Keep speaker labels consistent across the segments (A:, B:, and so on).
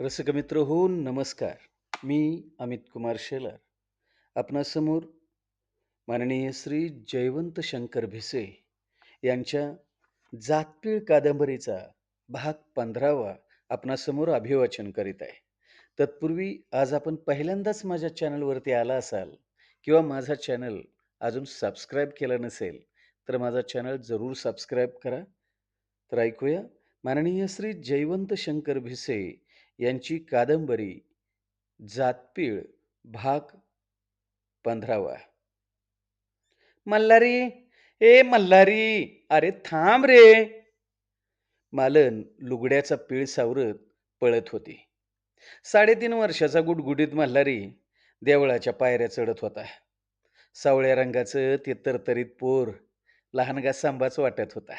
A: रसिकमित्र होऊन हो नमस्कार. मी अमित कुमार शेलार. आपणासमोर माननीय श्री जयवंत शंकर भिसे यांच्या जातपीळ कादंबरीचा भाग पंधरावा आपणासमोर अभिवाचन करीत आहे. तत्पूर्वी आज आपण पहिल्यांदाच माझ्या चॅनलवरती आला असाल किंवा माझा चॅनल अजून सबस्क्राईब केला नसेल तर माझा चॅनल जरूर सबस्क्राईब करा. तर ऐकूया माननीय श्री जयवंत शंकर भिसे यांची कादंबरी जातपीळ भाग पंधरावा. मल्हारी ए मल्हारी अरे थांब रे. मालन लुगड्याचा पीळ सावरत पळत होती. साडेतीन वर्षाचा गुडगुडीत मल्हारी देवळाच्या पायऱ्या चढत होता. सावळ्या रंगाचं ते तरतरीत पोर लहानगा सांबाच वाटत होता.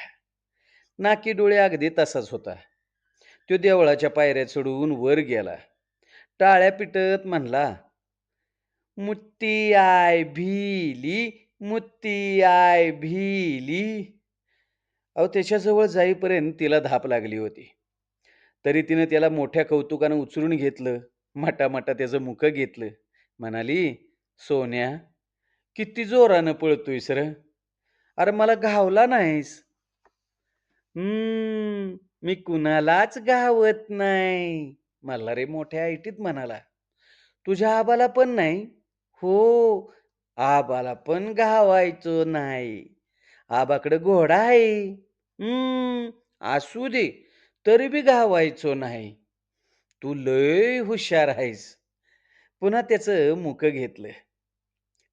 A: नाकी डोळे अगदी तसाच होता. तो देवळाच्या पायऱ्या चढून वर गेला. टाळ्या पिटत म्हणला मुत्ती आय भिली मुत्ती आय भिली. अहो त्याच्याजवळ जाईपर्यंत तिला धाप लागली होती. तरी तिनं त्याला मोठ्या कौतुकानं उचलून घेतलं मटामटा त्याचं मुख घेतलं. म्हणाली सोन्या किती जोरानं पळतोयस र. अरे मला घावला नाहीस. हम्म मी कुणालाच घावत नाही. मला रे मोठ्या ऐटीत म्हणाला. तुझ्या आबाला पण नाही? हो आबाला पण घावायचो नाही. आबाकडे घोडा आहे. हम्म असू दे तरी बी घावायचो नाही. तू लय हुशार आहेस. पुन्हा त्याचं मुख घेतलं.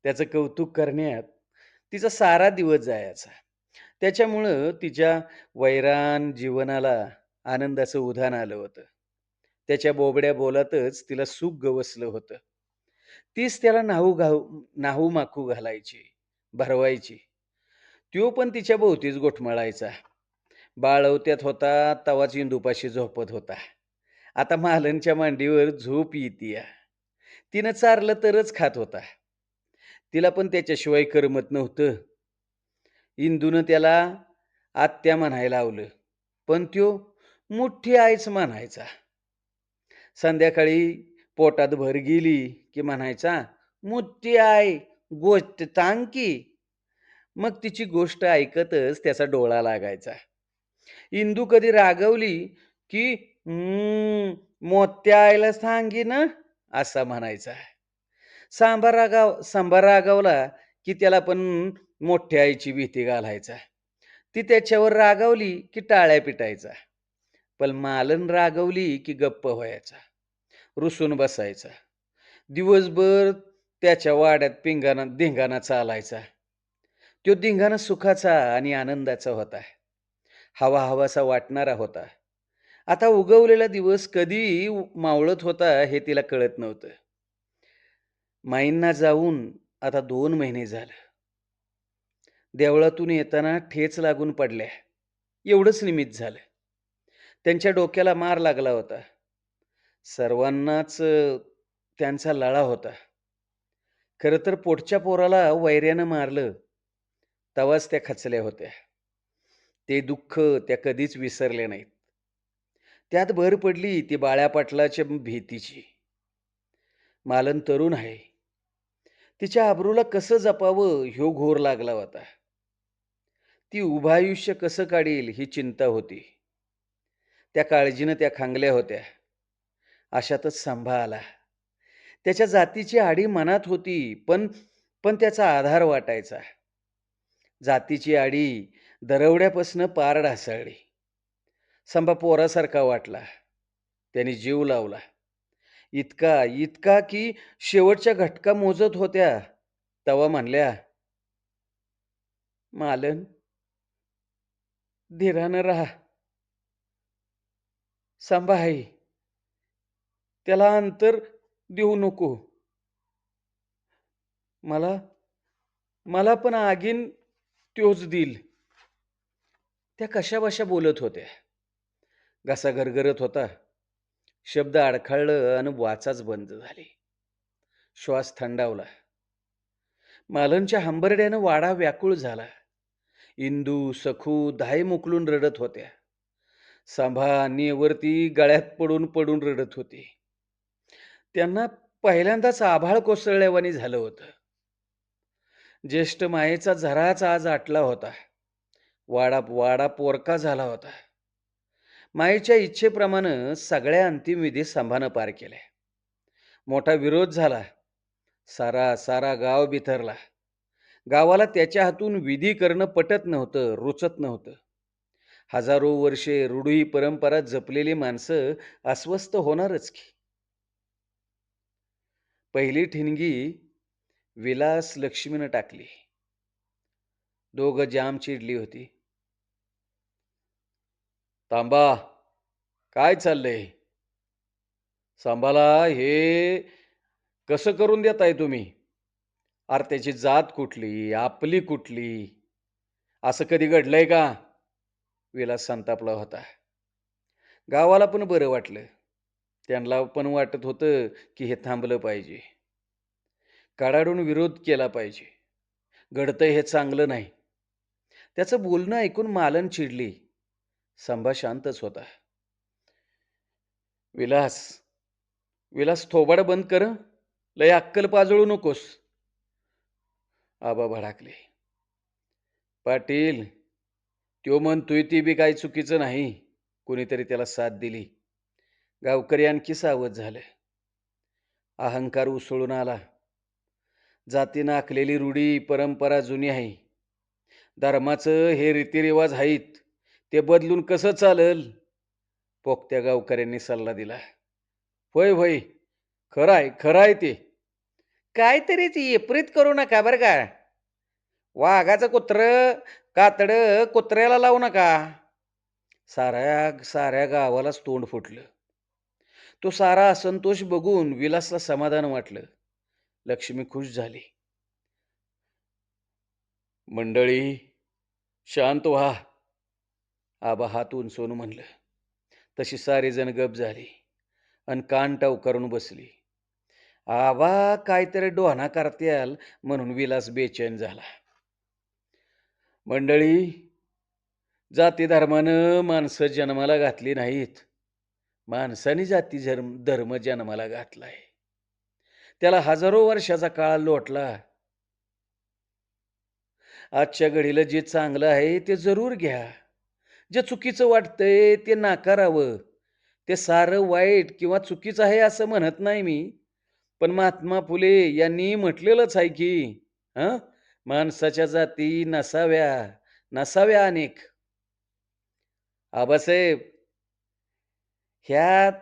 A: त्याचं कौतुक करण्यात तिचा सारा दिवस जायचा. त्याच्यामुळं तिच्या वैरान जीवनाला आनंदाचं उधाण आलं होतं. त्याच्या बोबड्या बोलातच तिला सुख गवसलं होतं. तीच त्याला नाहू घाऊ नाहू माखू घालायची भरवायची. त्यो पण तिच्या भोवतीच गोठमळायचा. बाळवत्यात होता तवाच इंदुपाशी झोपत होता. आता मालनच्या मांडीवर झोप येतीया. तिनं चारलं तरच खात होता. तिला पण त्याच्याशिवाय करमत नव्हतं. इंदूनं त्याला आत्या म्हणायला लावलं. पण त्यो मोठी आईच म्हणायचा. संध्याकाळी पोटात भर गेली की म्हणायचा मोठी आई गोष्ट सांग की. मग तिची गोष्ट ऐकतच त्याचा डोळा लागायचा. इंदू कधी रागवली की मोत्या आईला सांगी ना असा म्हणायचा. सांबार रागाव सांबार रागावला की त्याला पण मोठ्या आईची भीती घालायचा. ती त्याच्यावर रागावली की टाळ्या पिटायचा. पण मालन रागवली की गप्प व्हायचा. रुसून बसायचा. दिवसभर त्याच्या वाड्यात पिंगाना धिंगाणा चालायचा. तो धिंगाणा सुखाचा आणि आनंदाचा होता. हवा हवासा वाटणारा होता. आता उगवलेला दिवस कधी मावळत होता हे तिला कळत नव्हतं. माईंना जाऊन आता दोन महिने झालं. देवळातून येताना ठेच लागून पडल्या एवढंच निमित्त झालं. त्यांच्या डोक्याला मार लागला होता. सर्वांनाच त्यांचा लळा होता. खरं तर पोटच्या पोराला वैऱ्यानं मारलं. तवाच त्या खचल्या होत्या. ते दुःख त्या कधीच विसरले नाहीत. त्यात भर पडली ती बाळ्या पाटलाच्या भीतीची. मालन तरुण आहे. तिच्या आबरूला कसं जपावं ह्यो घोर लागला होता. ती उभं आयुष्य कसं काढील ही चिंता होती. त्या काळजीनं त्या खांगल्या होत्या. अशातच सांभा आला. त्याच्या जातीची आडी मनात होती पण पण त्याचा आधार वाटायचा. जातीची आडी दरवड्यापासनं पार ढासळली. संभा पोरासारखा वाटला. त्याने जीव लावला. इतका इतका की शेवटच्या घटका मोजत होत्या. तवा म्हणल्या मालन धीरानं राहा. सांभा आहे त्याला अंतर देऊ नको. मला मला पण आगीन त्योच दिल त्या कशा बशा बोलत होत्या? घसा गरगरत होता. शब्द अडखळलं आणि वाचाच बंद झाली. श्वास थंडावला. मालनच्या हंबरड्यानं वाडा व्याकुळ झाला. इंदू सखू धाय मुकलून रडत होत्या. सांभा नेवरती गळ्यात पडून पडून रडत होती. त्यांना पहिल्यांदाच आभाळ कोसळल्यावानी झालं होतं. ज्येष्ठ मायेचा झराच आज आटला होता. वाडा वाडा पोरका झाला होता. मायेच्या इच्छेप्रमाणे सगळ्या अंतिम विधी सांभानं पार केल्या. मोठा विरोध झाला. सारा सारा गाव बिथरला. गावाला त्याच्या हातून विधी करणं पटत नव्हतं रुचत नव्हतं. हजारो वर्षे रूढी परंपरा जपलेली माणसं अस्वस्थ होणारच की. पहिली ठिणगी विलास लक्ष्मीनं टाकली. दोघं जाम चिडली होती. तांबा काय चाललंय? सांबाला हे कसं करून देताय तुम्ही? अरे त्याची जात कुठली? आपली कुठली? असं कधी घडलंय का? विलास संतापला होता. गावाला पण बरं वाटलं. त्यांना पण वाटत होतं की हे थांबलं पाहिजे. कडाडून विरोध केला पाहिजे. घडतंय हे चांगलं नाही. त्याचं बोलणं ऐकून मालन चिडली. संभा शांतच होता. विलास विलास थोबाड बंद कर. लय अक्कल पाजळू नकोस. आबा भडाकले. पाटील त्यो म्हणतोय ती बी काही चुकीचं नाही कोणीतरी त्याला साथ दिली. गावकरी आणखी सावध झालं. अहंकार उसळून आला. जातीनं आखलेली रूढी परंपरा जुनी आहे. धर्माचं हे रीतिरिवाज आहेत ते बदलून कसं चालल? पोक्त्या गावकऱ्यांनी सल्ला दिला. होय होय खरं आहे खरं आहे ते. काहीतरी ती विपरीत करू नका बरं का. वाघाचं कुत्र कातड कुत्र्याला लावू नका. साऱ्या साऱ्या गावालाच तोंड फुटलं. तो सारा असंतोष बघून विलासला समाधान वाटलं. लक्ष्मी खुश झाली. मंडळी शांत व्हा. आबा हात उंचवून म्हणलं. तशी सारी जण गप झाली. आणि कान टाव करून बसली. आबा काहीतरी डोहाना करत्याल म्हणून विलास बेचैन झाला. मंडळी जाती धर्मानं माणसं जन्माला घातली नाहीत. माणसाने जाती धर्म धर्म जन्माला घातलाय. त्याला हजारो वर्षाचा काळ लोटला. आजच्या घडीला जे चांगलं आहे ते जरूर घ्या. जे चुकीचं वाटतंय ते नाकारावं. ते सारं वाईट किंवा चुकीचं आहे असं म्हणत नाही मी. पण महात्मा फुले यांनी म्हटलेलंच आहे की हं? माणसाच्या जाती नसाव्या नसाव्या अनेक. आबासाहेब ह्यात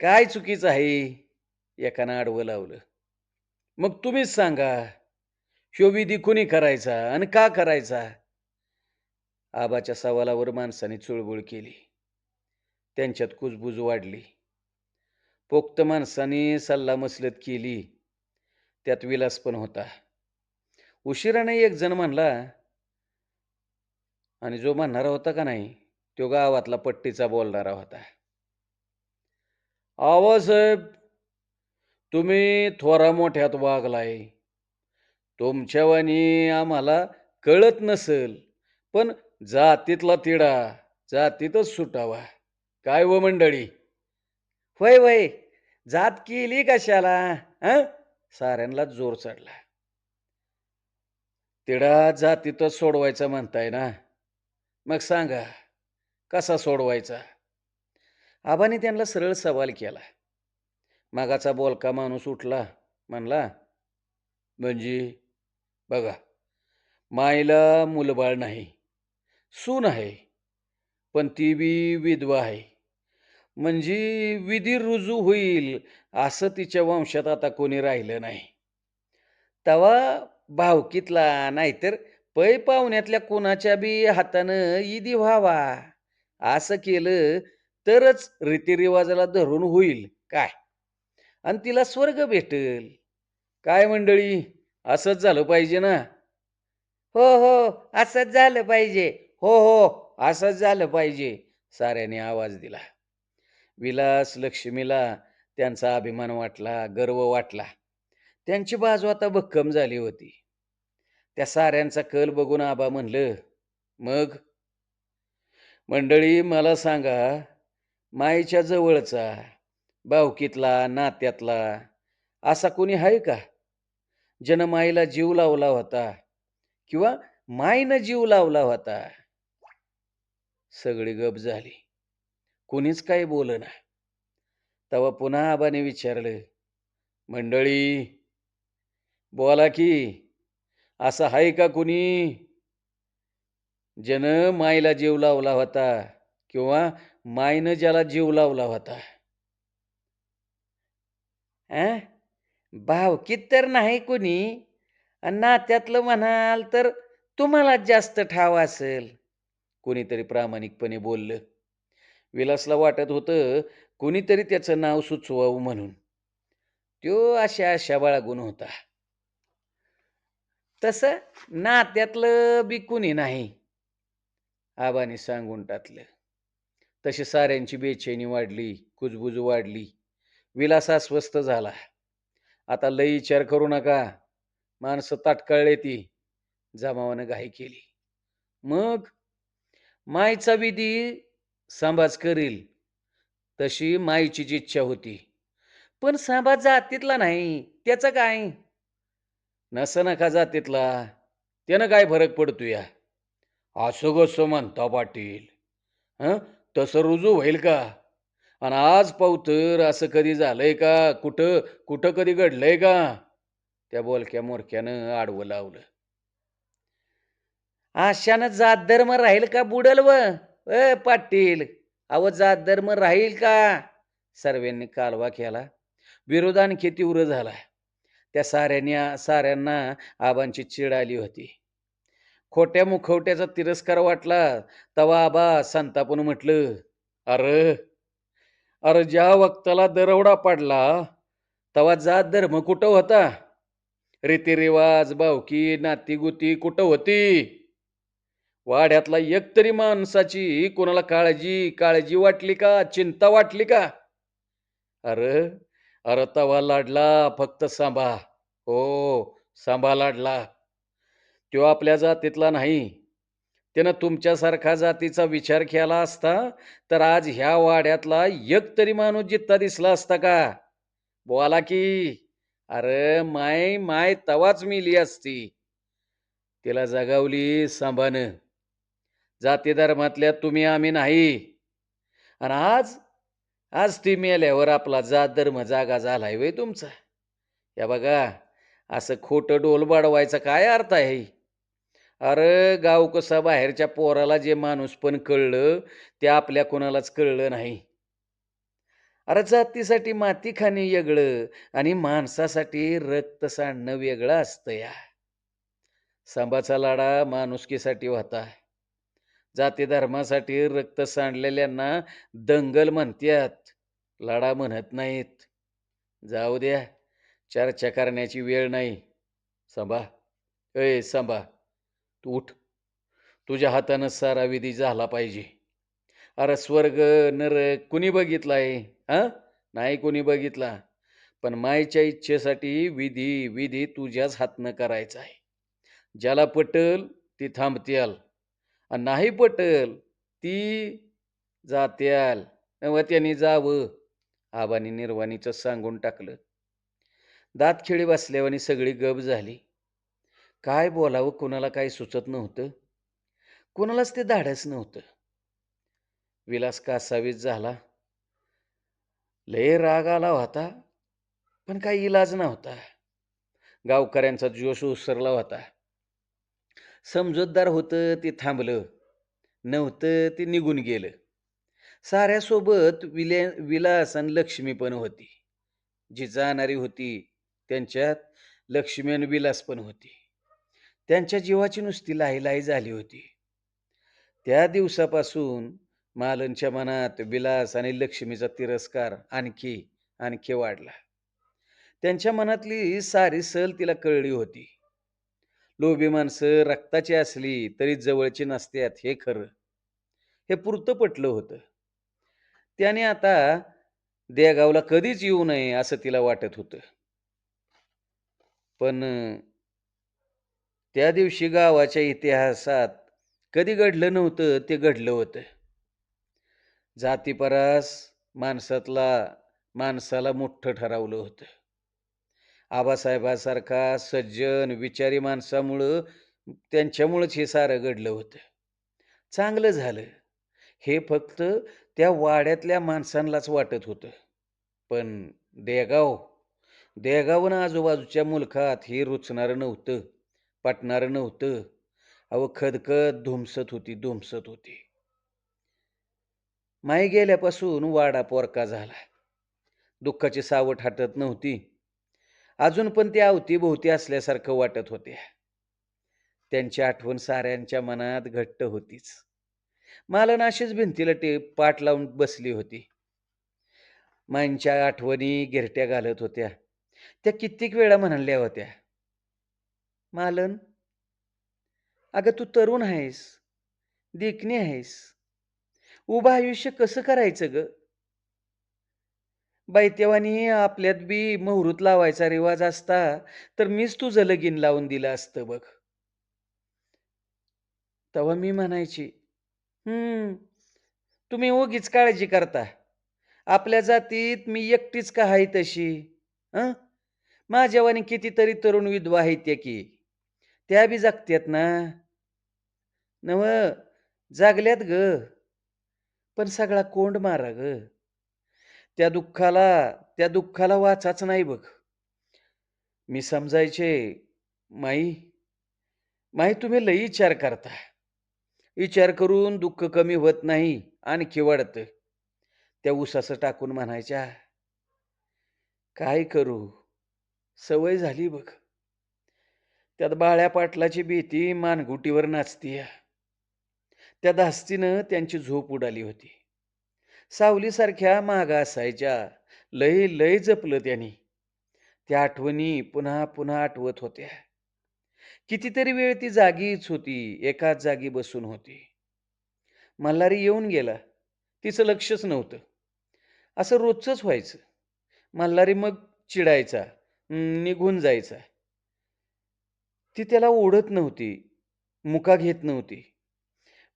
A: काय चुकीचं आहे? एकानं आडवं लावलं. मग तुम्हीच सांगा ह्यो विधी कुणी करायचा आणि का करायचा? आबाच्या सवालावर माणसाने चुळबुळ केली. त्यांच्यात कुजबूज वाढली. पोक्त माणसाने सल्लामसलत केली. त्यात विलास पण होता. उशिराने एक जण म्हणला आणि जो म्हणणारा होता का नाही तो गावातला पट्टीचा बोलणारा होता. आवासाहेब तुम्ही थोरा मोठ्यात वागलाय. तुमच्यावानी आम्हाला कळत नसल पण जातीतला तिडा जातीतच सुटावा. काय व मंडळी? वय वय. जात केली कशाला? हं? साऱ्यांना जोर चढला. तिडा जातीतच सोडवायचा म्हणताय ना? मग सांगा कसा सोडवायचा? आबाने त्यांना सरळ सवाल केला. मागाचा बोलका माणूस उठला म्हणला म्हणजे बघा माईला मुलबाळ नाही सून आहे पण ती बी विधवा आहे. म्हणजे विधी रुजू होईल असं तिच्या वंशात आता कोणी राहिलं नाही. तवा भावकीतला नाहीतर पै पाहुण्यातल्या कोणाच्या बी हातानं इदी व्हावा. असं केलं तरच रीतिरिवाजाला धरून होईल काय? आणि तिला स्वर्ग भेटेल. काय मंडळी असंच झालं पाहिजे ना? हो हो असंच झालं पाहिजे. हो हो असंच झालं पाहिजे साऱ्याने आवाज दिला. विलास लक्ष्मीला त्यांचा अभिमान वाटला गर्व वाटला. त्यांची बाजू आता भक्कम झाली होती. त्या साऱ्यांचा कल बघून आबा म्हणलं मग? मंडळी मला सांगा माईच्या जवळचा भावकीतला नात्यातला असा कोणी आहे का? ज्यानं माईला जीव लावला होता किंवा माईनं जीव लावला होता. सगळी गप झाली. कोणीच काही बोलना तेव्हा पुन्हा आबाने विचारलं मंडळी बोला की असं आहे का कुणी? ज्यानं मायला जीव लावला होता किंवा मायनं ज्याला जीव लावला होता. अं? भावकीत तर नाही कुणी? आणि नात्यातलं म्हणाल तर तुम्हाला जास्त ठाव असेल. कोणीतरी प्रामाणिकपणे बोललं विलासला वाटत होतं कोणीतरी त्याचं नाव सुचवावं म्हणून. त्यो अशा आशा गुण होता. तसं नात्यातलं बी कुणी नाही आबाने सांगून टाकलं. तशी साऱ्यांची बेचैनी वाढली कुजबुज वाढली. विलास अस्वस्थ झाला. आता लई विचार करू नका. माणसं ताटकळले ती. जमावानं घाई केली. मग मायचा विधी सांभाच करील. तशी माईची जी इच्छा होती. पण सांभा जातीतला नाही. त्याचं काय? नसं नका जातीतला? त्यानं काय फरक पडतो या? असं कसं म्हणता पाटील? हं? तसं रुजू होईल का? आणि आज पावतर असं कधी झालंय का? कुठं कुठं कधी घडलंय का? त्या बोलक्या मोरक्यानं आडवं लावलं. आशानं जात धर्म राहील का बुडल व? ए पाटील अव जात धर्म राहील का? सर्वांनी कालवा केला. विरोध आणखी तीव्र झाला त्या साऱ्यांनी साऱ्यांना आबांची चिड आली होती. खोट्या मुखवट्याचा तिरस्कार वाटला. तवा आबा संतापून म्हटलं अरे अरे ज्या वक्ताला दरवडा पडला तवा जात धर्म कुठं होता? रीतिरिवाज भावकी नातीगुती कुठं होती? वाड्यातला एक तरी माणसाची कोणाला काळजी काळजी वाटली का? चिंता वाटली का? अरे अरे तवा लाडला फक्त सांभा हो सांभा लाडला. तो आपल्या जातीतला नाही. त्यानं तुमच्यासारखा जातीचा विचार केला असता तर आज ह्या वाड्यातला एक तरी माणूस जित्ता दिसला असता का? बोला की. अरे माय माय तवाच मिली असती. तिला जगावली सांभानं जाती धर्मातल्या तुम्ही आम्ही नाही. आणि आज आज ती मेल्यावर आपला जात धर्म जागा झालाय वय तुमचा? या बघा असं खोटं डोल बाडवायचा काय अर्थ आहे? अरे गाव कसा बाहेरच्या पोराला जे माणूस पण कळलं ते आपल्या कोणालाच कळलं नाही. अरे जातीसाठी माती खाणे वेगळं आणि माणसासाठी रक्त सांडणं वेगळं असतं या. सांबाचा लाडा माणुसकीसाठी होता. जाती धर्मासाठी रक्त सांडलेल्यांना दंगल म्हणतात लढा म्हणत नाहीत. जाऊ द्या. चर्चा करण्याची वेळ नाही. सांबा ए सांबा तू उठ. तुझ्या हातानं सारा विधी झाला पाहिजे. अरे स्वर्ग नरक कुणी बघितला आहे हा नाही कुणी बघितला. पण मायच्या इच्छेसाठी विधी विधी तुझ्याच हातनं करायचा आहे. ज्याला पटल ती थांबत्याल. नाही पटल ती जात्याल व त्यांनी जावं आबानी निर्वाणीचं सांगून टाकलं. दातखिळी बसल्यावानी सगळी गप झाली. काय बोलावं कोणाला काही सुचत नव्हतं. कोणालाच ते धाडस नव्हतं. विलास कासावीस झाला. लय राग आला होता पण काही इलाज नव्हता. गावकऱ्यांचा जोश उसरला होता. समजूतदार होतं ते थांबलं. नव्हतं ते निघून गेलं. साऱ्यासोबत विले विलास आणि लक्ष्मी पण होती. जी जाणारी होती त्यांच्यात लक्ष्मी आणि विलास पण होती. त्यांच्या जीवाची नुसती लाहीलाही झाली होती. त्या दिवसापासून मालनच्या मनात विलास आणि लक्ष्मीचा तिरस्कार आणखी आणखी वाढला. त्यांच्या मनातली सारी सल तिला कळली होती. लोभी माणसं रक्ताची असली तरी जवळची नसत्यात हे खरं. हे पुरतं पटलं होतं. त्याने आता देगावला कधीच येऊ नये असं तिला वाटत होतं. पण त्या दिवशी गावाच्या इतिहासात कधी घडलं नव्हतं ते घडलं होतं. जातीपरास माणसातला माणसाला मोठं ठरवलं होतं. आबासाहेबासारखा सज्जन विचारी माणसामुळं त्यांच्यामुळंच हे सारं घडलं होतं. चांगलं झालं. हे फक्त त्या वाड्यातल्या माणसांनाच वाटत होतं. पण देगाव देगावनं आजूबाजूच्या मुलखात हे रुचणारं नव्हतं पटणारं नव्हतं. अहो खदखद धुमसत होती धुमसत होती. माई गेल्यापासून वाडा पोरका झाला. दुःखाची सावट हटत नव्हती. अजून पण ते अवतीभोवती असल्यासारखं वाटत होत्या त्यांची आठवण साऱ्यांच्या मनात घट्ट होतीच. मालन अशीच भिंतीला ते पाठ लावून बसली होती. माईंच्या आठवणी गिरट्या घालत होत्या. त्या कित्येक वेळा म्हणाल्या होत्या मालन अगं तू तरुण आहेस देखणी आहेस. उभं आयुष्य कसं करायचं ग? बैतेवानी आपल्यात बी मुहूर्त लावायचा रिवाज असता तर मीच तुझं लगीन लावून दिलं असतं बघ. तेव्हा मी म्हणायची हम्म तुम्ही उगीच काळजी करता. आपल्या जातीत मी एकटीच का आहे तशी? माझ्यावानी कितीतरी तरुण विधवा आहेत त्या की त्या बी जगत्यात ना. नव जागल्यात ग. पण सगळा कोंड मारा ग. त्या दुःखाला त्या दुःखाला वाचाच नाही बघ. मी समजायचे माई माई तुम्ही लई विचार करता विचार करून दुःख कमी होत नाही आणखी वाढतं. त्या उसाचं टाकून म्हणायच्या काय करू? सवय झाली बघ. त्यात बाळ्या पाटलाची भीती मानगुटीवर नाचतीय. त्या धास्तीनं त्यांची झोप उडाली होती. सावलीसारख्या मागा असायच्या. लय लय जपलं त्यांनी. त्या आठवणी पुन्हा पुन्हा आठवत होत्या. कितीतरी वेळ ती जागीच होती एकाच जागी बसून होती. मल्हारी येऊन गेला. तिचं लक्षच नव्हतं. असं रोजच व्हायचं. मल्हारी मग चिडायचा. निघून जायचा. ती त्याला ओढत नव्हती. मुका घेत नव्हती.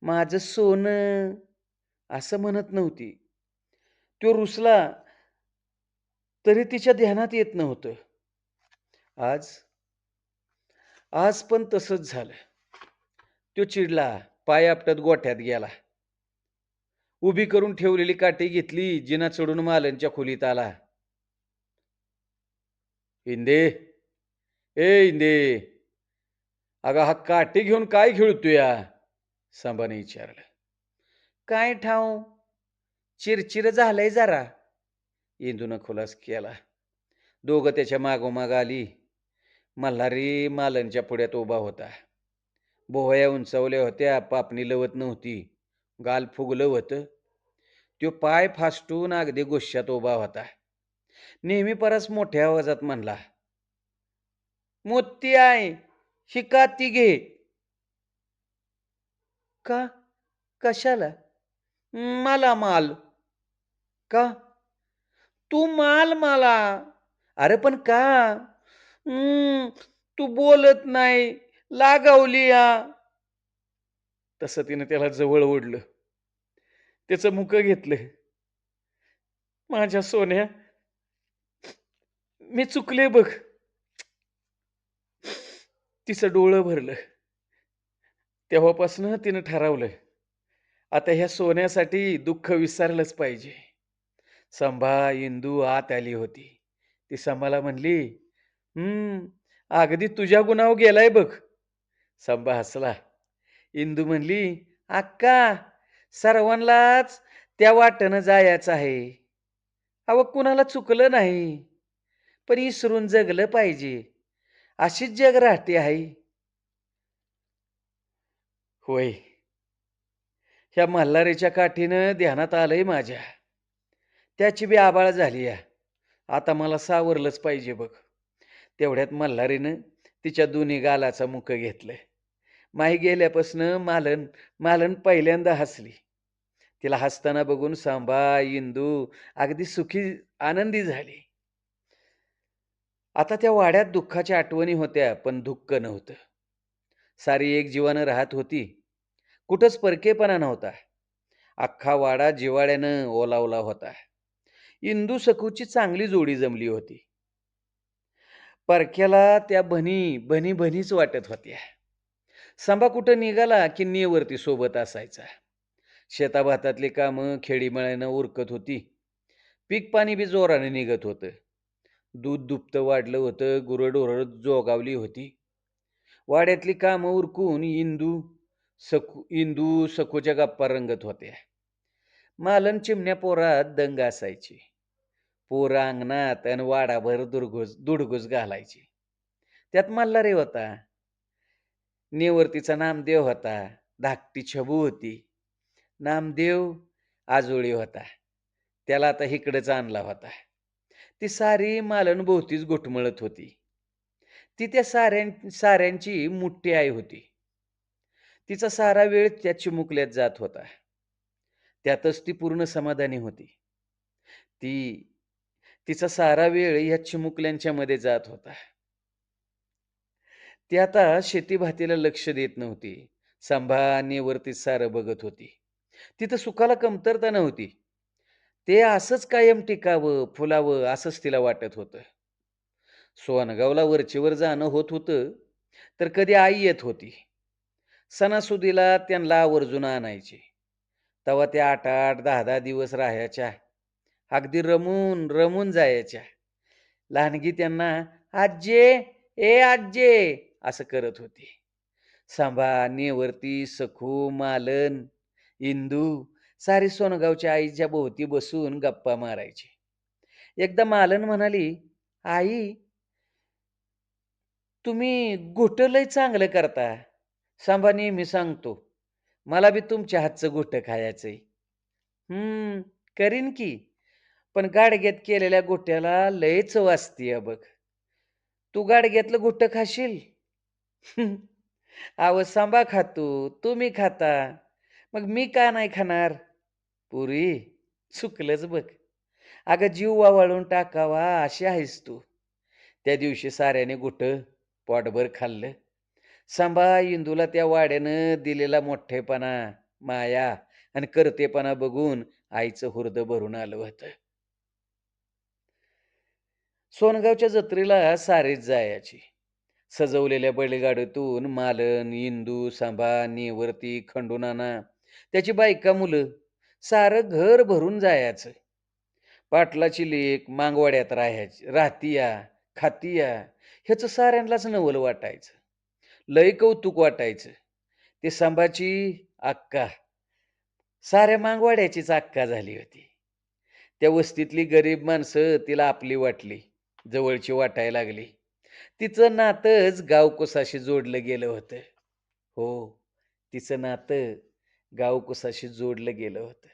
A: माझं सोनं असं म्हणत नव्हती. तो रुसला तरी तिच्या ध्यानात येत नव्हतं. आज आज पण तसंच झालं. तो चिडला पाय आपटत गोठ्यात गेला. उभी करून ठेवलेली काठी घेतली जिना चढून मालनच्या खोलीत आला. इंदे ए इंदे अगं हा काठी घेऊन काय खेळतोय? सांबाने विचारलं. काय ठाव? चिरचिर झालंय जरा. इंदूनं खुलास केला. दोघं त्याच्या मागोमाग आली. मल्हारी मालनच्या पुढ्यात उभा होता. बोहया उंचावल्या होत्या पापणी लवत नव्हती. गाल फुगलं होतं. तो पाय फासटून अगदी गुश्यात उभा होता. नेहमी परस मोठ्या आवाजात म्हणला मोती आहे शिका ती घे. का? कशाला? मला माल. का? तू माल मला. अरे पण का? "हम्म, तू बोलत नाही लागावली या. तसं तिनं त्याला जवळ ओढलं. त्याचं मुक घेतलं. माझ्या सोन्या मी चुकले बघ. तिचं डोळं भरलं. तेव्हापासून तिनं ठरवलं आता ह्या सोन्यासाठी दुःख विसरलंच पाहिजे. संभा इंदू आत आली होती. ती संभाला म्हणली हम्म अगदी तुझ्या गुणाव गेलाय बघ. संभा हसला. इंदू म्हणली अक्का सर्वांनाच त्या वाटनं जायचं आहे. अव कुणाला चुकलं नाही. पण इसरून जगलं पाहिजे. अशीच जग राहते आहे होय. ह्या मल्हारीच्या काठीनं ध्यानात आलंय माझ्या. त्याची बी आबाळ झाली या. आता मला सावरलंच पाहिजे बघ. तेवढ्यात मल्हारीनं तिच्या दोन्ही गालाचा मुख घेतलं माही गेल्यापासनं मालन मालन पहिल्यांदा हसली. तिला हसताना बघून सांबा इंदू अगदी सुखी आनंदी झाली. आता त्या वाड्यात दुःखाच्या आठवणी होत्या पण दुःख नव्हतं. सारी एक जीवानं राहत होती. कुठंच परकेपणा नव्हता. अख्खा वाडा जिव्हाळ्यानं ओलावला होता. इंदू सखूची चांगली जोडी जमली होती. परक्याला त्या भनी भनी भनीच वाटत होत्या. सांबा कुठं निघाला की नेवरती सोबत असायचा. शेताभातातली कामं खेडीमळ्यानं उरकत होती. पीक पाणी बी जोराने निघत होतं. दूध दुभतं वाढलं होतं, गुरडोर जोगावली होती. वाड्यातली कामं उरकून इंदू सखू इंदू सखूच्या गप्पा रंगत होत्या. मालन चिमण्या पोरात दंग असायची. पोरं अंगणात आणि वाडाभर दुरघुस दुडघुस घालायची. त्यात मल्हारी होता. नेवरतीचा नामदेव होता. धाकटी छबू होती. नामदेव आजोळी होता. त्याला आता इकडंच आणला होता. ती सारी मालन भोवतीच घुटमळत होती. ती त्या साऱ्यां साऱ्यांची मोठी आई होती. तिचा सारा वेळ त्या चिमुकल्यात जात होता. त्यातच ती पूर्ण समाधानी होती. ती तिचा सारा वेळ या चिमुकल्यांच्या मध्ये जात होता. ती आता शेतीभातीला लक्ष देत नव्हती. संभानेवरतीच सारं बघत होती. तिथं सुखाला कमतरता नव्हती. ते असंच कायम टिकावं, फुलावं असंच तिला वाटत होतं. सोनगावला वरचेवर जाणं होत होतं, तर कधी आई येत होती. सणासुदीला त्यांना आवर्जून आणायची. तेव्हा त्या आठ आठ दहा दहा दिवस राहायच्या. अगदी रमून रमून जायच्या. लहानगी त्यांना आजे ए आजे असं करत होती. सांभा, नेवरती, सखू, मालन, इंदू सारी सोनगावच्या आईच्या भोवती बसून गप्पा मारायची. एकदा मालन म्हणाली, आई तुम्ही घोटलंय चांगलं करता. सांभा नेहमी सांगतो. मला बी तुमच्या हातचं घोटं खायचंय. हम्म करीन की. पण गाडग्यात केलेल्या गोट्याला लय चव असतीया बघ. तू गाडग्यातलं घोटं खाशील? आव सांबा खातो, तुम्ही खाता. मग मी का नाही खाणार? पुरी चुकलंच बघ. अगं जीव वावळून टाकावा अशी आहेस तू. त्या दिवशी साऱ्याने घोटं पोटभर खाल्लं. सांभा इंदूला त्या वाड्यानं दिलेला मोठेपणा, माया आणि करतेपणा बघून आईचं हुर्द भरून आलं होतं. सोनगावच्या जत्रेला सारेच जायाची. सजवलेल्या बैलगाडीतून मालन, इंदू, सांभा, नेवरती, खंडूनाना, त्याची बायका मुलं सारं घर भरून जायचं. पाटलाची लेक मांगवाड्यात राहायची राहतीया, खातीया ह्याचं साऱ्यांनाच नवल वाटायचं. लय कौतुक वाटायचं. ते सांभाची अक्का साऱ्या मांगवाड्याचीच अक्का झाली होती. त्या वस्तीतली गरीब माणसं तिला आपली वाटली. जवळची वाटायला लागली. तिचं नातंच गावकुसाशी जोडलं गेलं होतं. हो, तिचं नातं गावकुसाशी जोडलं गेलं होतं.